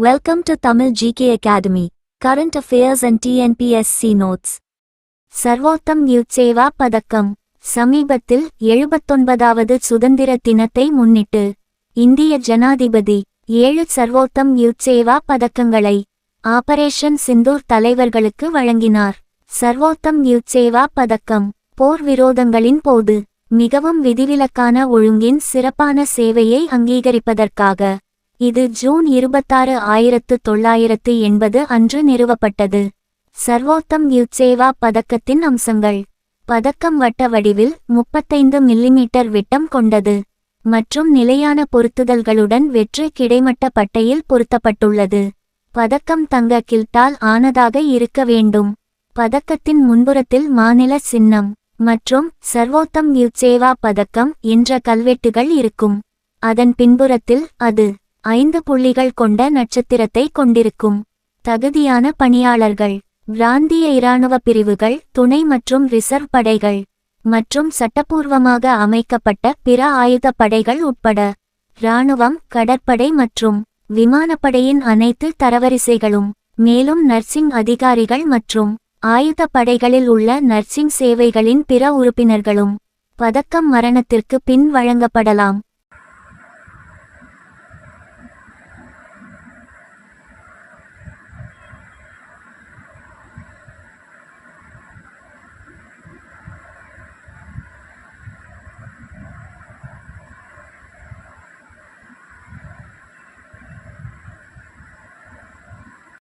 Welcome to Tamil GK Academy. Current Affairs and TNPSC Notes. Sarvottam யுட்சேவா பதக்கம் சமீபத்தில் எழுபத்தொன்பதாவது சுதந்திர தினத்தை முன்னிட்டு இந்திய ஜனாதிபதி ஏழு சர்வோத்தம் யுட்சேவா பதக்கங்களை ஆபரேஷன் சிந்தூர் தலைவர்களுக்கு வழங்கினார் சர்வோத்தம் யுட்சேவா பதக்கம் போர் விரோதங்களின் போது மிகவும் விதிவிலக்கான ஒழுங்கின் சிறப்பான சேவையை அங்கீகரிப்பதற்காக இது ஜூன் இருபத்தாறு ஆயிரத்து தொள்ளாயிரத்து எண்பது அன்று நிறுவப்பட்டது. சர்வோத்தம் யுட்சேவா பதக்கத்தின் அம்சங்கள். பதக்கம் வட்ட வடிவில் முப்பத்தைந்து மில்லிமீட்டர் விட்டம் கொண்டது. மற்றும் நிலையான பொருத்துதல்களுடன் வெற்று கிடைமட்ட பட்டையில் பொருத்தப்பட்டுள்ளது. பதக்கம் தங்க கில்டால் ஆனதாக இருக்க வேண்டும். பதக்கத்தின் முன்புறத்தில் மாநில சின்னம் மற்றும் சர்வோத்தம் யுட்சேவா பதக்கம் என்ற கல்வெட்டுகள் இருக்கும். அதன் பின்புறத்தில் அது ஐந்து புள்ளிகள் கொண்ட நட்சத்திரத்தை கொண்டிருக்கும். தகுதியான பணியாளர்கள் பிராந்திய இராணுவ பிரிவுகள் துணை மற்றும் ரிசர்வ் படைகள் மற்றும் சட்டப்பூர்வமாக அமைக்கப்பட்ட பிற ஆயுத படைகள் உட்பட. இராணுவம் கடற்படை மற்றும் விமானப்படையின் அனைத்து தரவரிசைகளும் மேலும் நர்சிங் அதிகாரிகள் மற்றும் ஆயுத படைகளில் உள்ள நர்சிங் சேவைகளின் பிற உறுப்பினர்களும் பதக்கம் மரணத்திற்கு பின் வழங்கப்படலாம்.